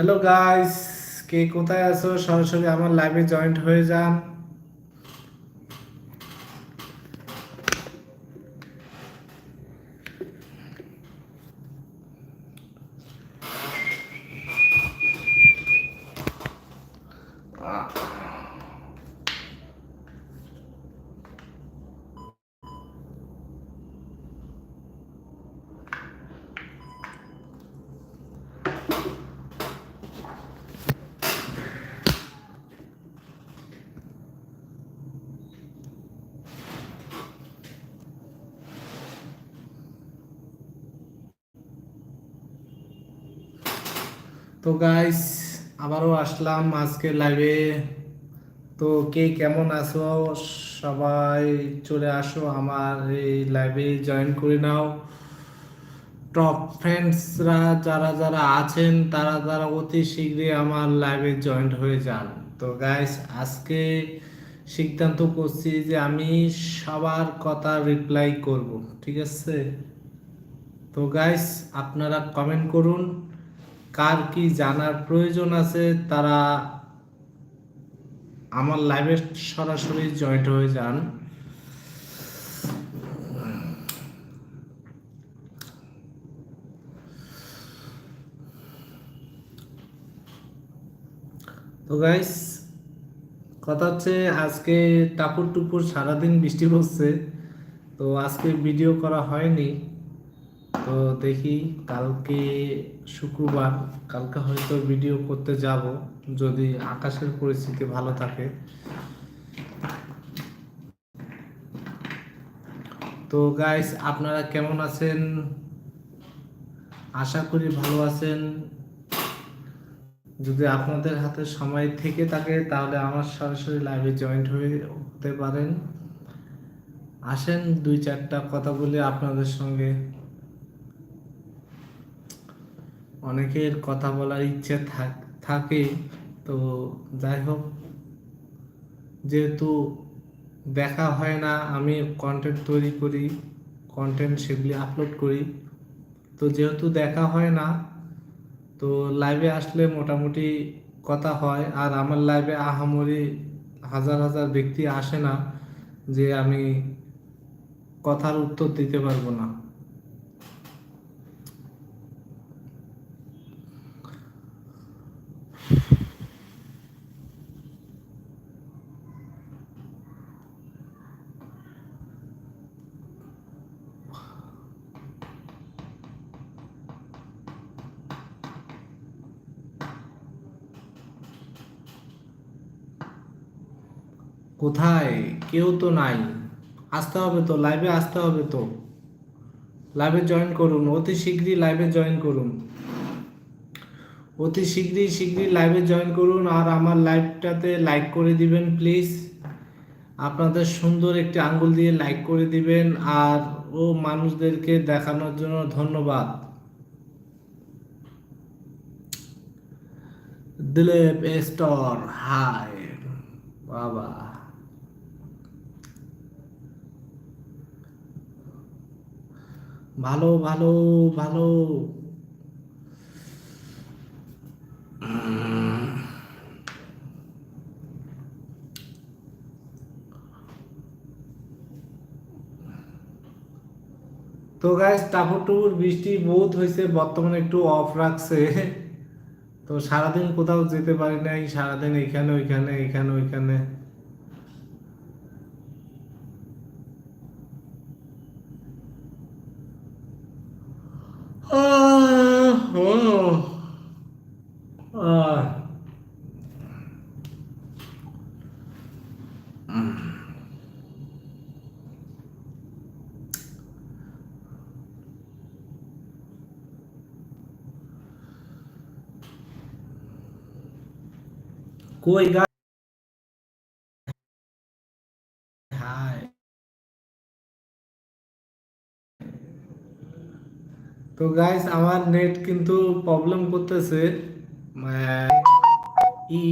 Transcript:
Hello guys কে কোথায় আছো? সরাসরি আমার লাইভে জয়েন্ট হয়ে যান। তো গাইস আবারও আসলাম আজকে লাইভে তো কে কেমন আছো? সবাই চলে আসো আমার এই লাইভে জয়েন করে নাও। টপ ফ্রেন্ডসরা যারা যারা আছেন, তারা তারা অতি শীঘ্রই আমার লাইভে জয়েন্ট হয়ে যান। তো গাইস আজকে সিদ্ধান্ত করছি যে আমি সবার কথা রিপ্লাই করব, ঠিক আছে? তো গাইস আপনারা কমেন্ট করুন। কার কি জানার প্রয়োজন আছে, তারা আমার লাইভে সরাসরি জয়েন্ট হয়ে যান। তো গাইস কথা হচ্ছে আজকে টাপুর টুপুর সারাদিন বৃষ্টি পড়ছে, তো আজকে ভিডিও করা হয়নি। তো দেখি কালকে শুক্রবার, কালকে হয়তো ভিডিও করতে যাব, যদি আকাশের পরিস্থিতি ভালো থাকে। তো গাইস আপনারা কেমন আছেন? আশা করি ভালো আছেন। যদি আপনাদের হাতে সময় থেকে থাকে, তাহলে আমার সরাসরি লাইভে জয়েন্ট হয়ে হতে পারেন। আসেন দুই চারটা কথা বলে আপনাদের সঙ্গে। অনেকের কথা বলার ইচ্ছে থাক- তো যাই হোক। যেহেতু দেখা হয় না, আমি কন্টেন্ট তৈরি করি কন্টেন্ট সেগুলি আপলোড করি। তো যেহেতু দেখা হয় না, তো লাইভে আসলে মোটামুটি কথা হয়। আর আমার লাইভে আহামরি হাজার হাজার ব্যক্তি আসে না যে আমি কথার উত্তর দিতে পারব না। কোথায়? কেউ তো নাই। আসতে হবে তো লাইভে আসতে হবে তো। লাইভে জয়েন করুন, অতি শীঘ্রই লাইভে জয়েন করুন। অতি শীঘ্রই শীঘ্রই লাইভে জয়েন করুন আর আমার লাইভটাতে লাইক করে দিবেন প্লিজ আপনাদের সুন্দর একটি আঙ্গুল দিয়ে লাইক করে দিবেন আর ও মানুষদেরকে দেখানোর জন্য ধন্যবাদ। দিলীপ স্টোর হাই বাবা। ভালো ভালো ভালো। তো গাইস টাপুর টুপুর বৃষ্টি বহুত হয়েছে, বর্তমানে একটু অফ রাখছে। তো সারাদিন কোথাও যেতে পারি নাই, সারাদিন এখানে, ওইখানে এখানে, ওইখানে। কই গা হাই তো গাইস আমার নেট কিন্তু প্রবলেম করতেছে আহ, ই